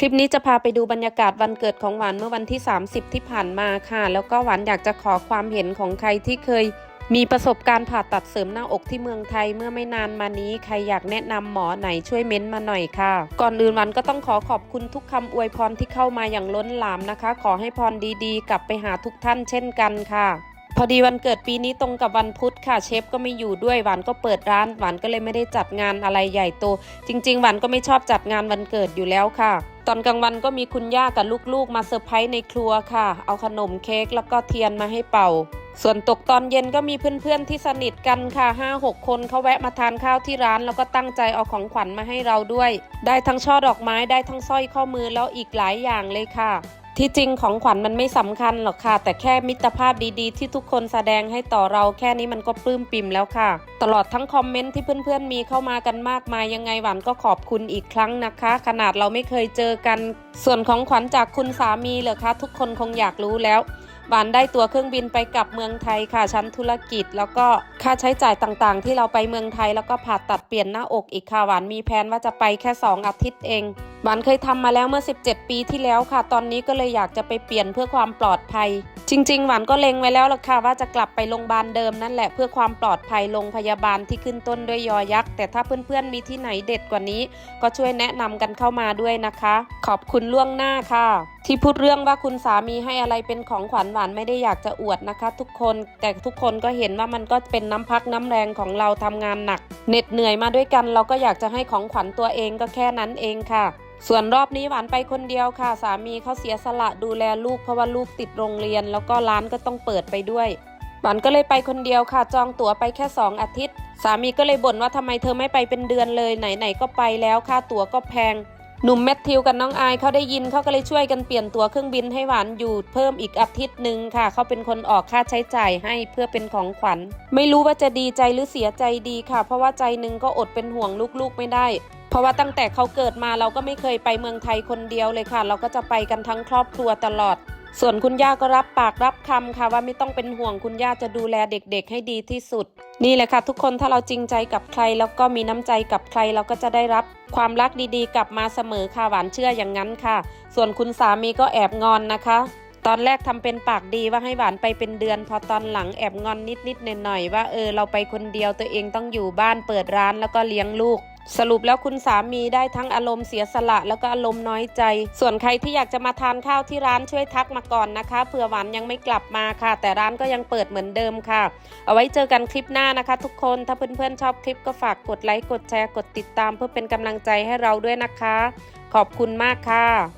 คลิปนี้จะพาไปดูบรรยากาศวันเกิดของหวานเมื่อวันที่ 30 ที่ผ่านมาค่ะ แล้วก็หวานอยากจะขอความเห็นของใครที่เคย มีประสบการณ์ผ่าตัดเสริมหน้าอกที่เมืองไทยเมื่อไม่นานมานี้ ใครอยากแนะนำหมอไหนช่วยเม้นต์มาหน่อยค่ะ ก่อนอื่นหวันก็ต้องขอขอบคุณทุกคำอวยพรที่เข้ามาอย่างล้นหลามนะคะ ขอให้พรดีๆ กลับไปหาทุกท่านเช่นกันค่ะพอดีวันเกิดปีนี้ตรงกับวันพุธค่ะเชฟก็ไม่อยู่ด้วยหวานก็เปิดร้านหวานก็เลยไม่ได้จัดงานอะไรใหญ่โต จริง ๆ หวานก็ไม่ชอบจัดงานวันเกิดอยู่แล้วค่ะ ตอนกลางวันก็มีคุณย่ากับลูกๆ มาเซอร์ไพรส์ในครัวค่ะ เอาขนมเค้กแล้วก็เทียนมาให้เป่า ส่วนตกตอนเย็นก็มีเพื่อนๆที่สนิทกันค่ะ5-6 คนเขาแวะมาทานข้าวที่ร้าน แล้วก็ตั้งใจเอาของขวัญมาให้เราด้วย ได้ทั้งช่อดอกไม้ได้ทั้งสร้อยข้อมือแล้วอีกหลายอย่างเลยค่ะ ที่จริงของขวัญมันไม่สำคัญหรอกค่ะ แต่แค่มิตรภาพดีๆ ที่ทุกคนแสดงให้ต่อเราแค่นี้มันก็ปลื้มปิ่มแล้วค่ะ ตลอดทั้งคอมเมนต์ที่เพื่อนๆมีเข้ามากันมากมายยังไงหวานก็ขอบคุณอีกครั้งนะคะ ขนาดเราไม่เคยเจอกัน ส่วนของขวัญจากคุณสามีเหรอคะ ทุกคนคงอยากรู้แล้วหวานได้ตัวเครื่องบินไปกลับเมืองไทยค่ะ ชั้นธุรกิจ แล้วก็ค่าใช้จ่ายต่างๆ ที่เราไปเมืองไทย แล้วก็ผ่าตัดเปลี่ยนหน้าอกอีกค่ะหวานมีแผนว่าจะไปแค่ 2 อาทิตย์เองหวานเคยทำมาแล้วเมื่อ 17 ปีที่แล้วค่ะ ตอนนี้ก็เลยอยากจะไปเปลี่ยนเพื่อความปลอดภัย จริง ๆ หวานก็เล็งไว้แล้วล่ะค่ะว่าจะกลับไปโรงพยาบาลเดิมนั่นแหละเพื่อความปลอดภัยโรงพยาบาลที่ขึ้นต้นด้วยยอยักษ์ แต่ถ้าเพื่อนๆมีที่ไหนเด็ดกว่านี้ ก็ช่วยแนะนำกันเข้ามาด้วยนะคะ ขอบคุณล่วงหน้าค่ะ ที่พูดเรื่องว่าคุณสามีให้อะไรเป็นของขวัญหวานไม่ได้อยากจะอวดนะคะ ทุกคนแต่ทุกคนก็เห็นว่ามันก็เป็นน้ำพักน้ำแรงของเราทำงานหนักเหน็ดเหนื่อยมาด้วยกัน เราก็อยากจะให้ของขวัญตัวเองก็แค่นั้นเองค่ะส่วนรอบนี้หวานไปคนเดียวค่ะ สามีเขาเสียสละดูแลลูกเพราะว่าลูกติดโรงเรียน แล้วก็ร้านก็ต้องเปิดไปด้วยหวานก็เลยไปคนเดียวค่ะ จองตั๋วไปแค่ 2 อาทิตย์ สามีก็เลยบ่นว่าทำไมเธอไม่ไปเป็นเดือนเลยไหนๆก็ไปแล้วค่าตั๋วก็แพงหนุ่มแมทธิวกับน้องอายเขาได้ยินเขาก็เลยช่วยกันเปลี่ยนตั๋วเครื่องบินให้หวานอยู่เพิ่มอีกอาทิตย์หนึ่งค่ะเขาเป็นคนออกค่าใช้จ่ายให้เพื่อเป็นของขวัญ ไม่รู้ว่าจะดีใจหรือเสียใจดีค่ะ เพราะว่าใจหนึ่งก็อดเป็นห่วงลูกๆไม่ได้ เพราะว่าตั้งแต่เขาเกิดมาเราก็ไม่เคยไปเมืองไทยคนเดียวเลยค่ะ เราก็จะไปกันทั้งครอบครัวตลอด ส่วนคุณย่าก็รับปากรับคำค่ะว่าไม่ต้องเป็นห่วงคุณย่าจะดูแลเด็กๆ ให้ดีที่สุด นี่แหละค่ะทุกคนถ้าเราจริงใจกับใคร แล้วก็มีน้ำใจกับใครเราก็จะได้รับ ความรักดีๆ กลับมาเสมอค่ะหวานเชื่ออย่างนั้นค่ะ ส่วนคุณสามีก็แอบงอนนะคะตอนแรกทำเป็นปากดีว่าให้หวานไปเป็นเดือน พอตอนหลังแอบงอนนิดๆหน่อยๆว่าเออเราไปคนเดียวตัวเองต้องอยู่บ้านเปิดร้านแล้วก็เลี้ยงลูก สรุปแล้วคุณสามีได้ทั้งอารมณ์เสียสละ แล้วก็อารมณ์น้อยใจ ส่วนใครที่อยากจะมาทานข้าวที่ร้านช่วยทักมาก่อนนะคะเผื่อหวานยังไม่กลับมาค่ะ แต่ร้านก็ยังเปิดเหมือนเดิมค่ะ เอาไว้เจอกันคลิปหน้านะคะ ทุกคนถ้าเพื่อนๆชอบคลิปก็ฝากกดไลค์กดแชร์กดติดตาม เพื่อเป็นกำลังใจให้เราด้วยนะคะ ขอบคุณมากค่ะ